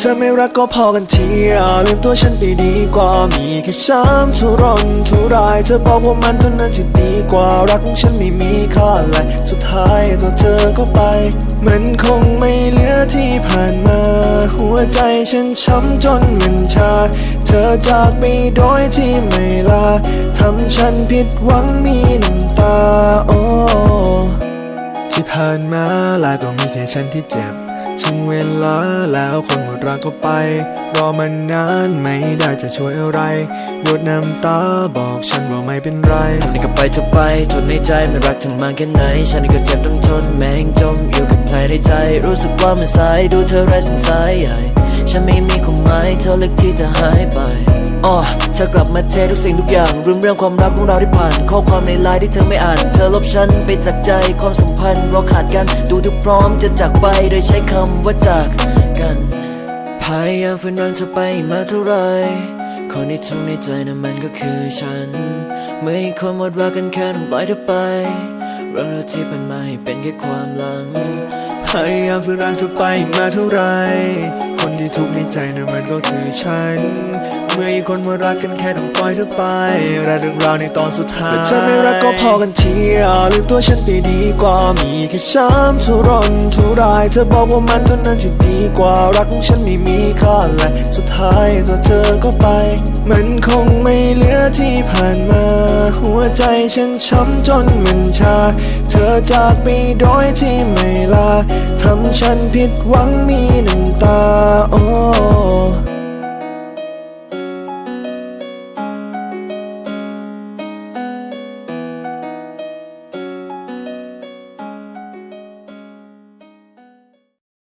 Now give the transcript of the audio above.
เธอไม่รักก็พอกันทีอะลืมตัวฉันไปดีกว่ามีแค่ช้ำทุรนทุราย เธอบอกว่ามันเท่านั้นที่ดีกว่ารักของฉันไม่มีค่าอะไรสุดท้ายตัวเธอก็ไป มันคงไม่เหลือที่ผ่านมา หัวใจฉันช้ำจนมันชา เธอจากไปโดยที่ไม่ลาทำฉันผิดหวังมีน้ำตาโอ้ที่ผ่านมาลาก็มีแค่ฉันที่เจ็บ ถึงเวลาแล้วคนหมดรักก็ไป รอมันนานไม่ได้จะช่วยอะไรหยดน้ำตาบอกฉันว่าไม่เป็นไรทนี่ก็ไปเธอไป ทนในใจไม่รักเธอมาแค่ไหน ฉันก็เจ็บต้องทนแม่งจมอยู่ ใจ รู้สึกว่ามันสายดูเธอไร้สงสัยใหญ่ฉันไม่มีความหมายเธอเล็กที่จะหายไปอ๋อเธอกลับมาเททุกสิ่งทุกอย่างลืมเรื่องความรักของเราที่ผ่าน ข้อความในไลน์ที่เธอไม่อ่าน เธอลบฉันไปจากใจความสัมพันธ์เราขาดกัน ดูเธอพร้อมจะจากไปโดยใช้คำว่าจากกันพยายามฝืนรังเธอไปมาเท่าไรคนที่ทุกข์ในใจนั้นมันก็คือฉัน เมื่ออีกคนหมดรักกันแค่ต้องปล่อยเธอไปเรื่องราวที่ผ่านมาให้เป็นแค่ความหลัง พยายามฝืนรักเธอไปมาเท่าไร คนที่ทุกข์ในใจนั้นมันก็คือฉัน เมื่ออีกคนมารักกันแค่ต้องปล่อยเธอไปและเรื่องราวในตอนสุดท้ายเธอไม่รักก็พอกันทีอะลืมตัวฉันไปดีกว่ามีแค่ช้ำทุรนทุราย เธอบอกว่ามันเท่านั้นที่ดีกว่ารักของฉันไม่มีค่าและสุดท้ายตัวเธอก็ไป มันคงไม่เหลือที่ผ่านมา หัวใจฉันช้ำจนมันชา เธอจากไปโดยที่ไม่ลาทำฉันผิดหวังมีน้ำตาโอ้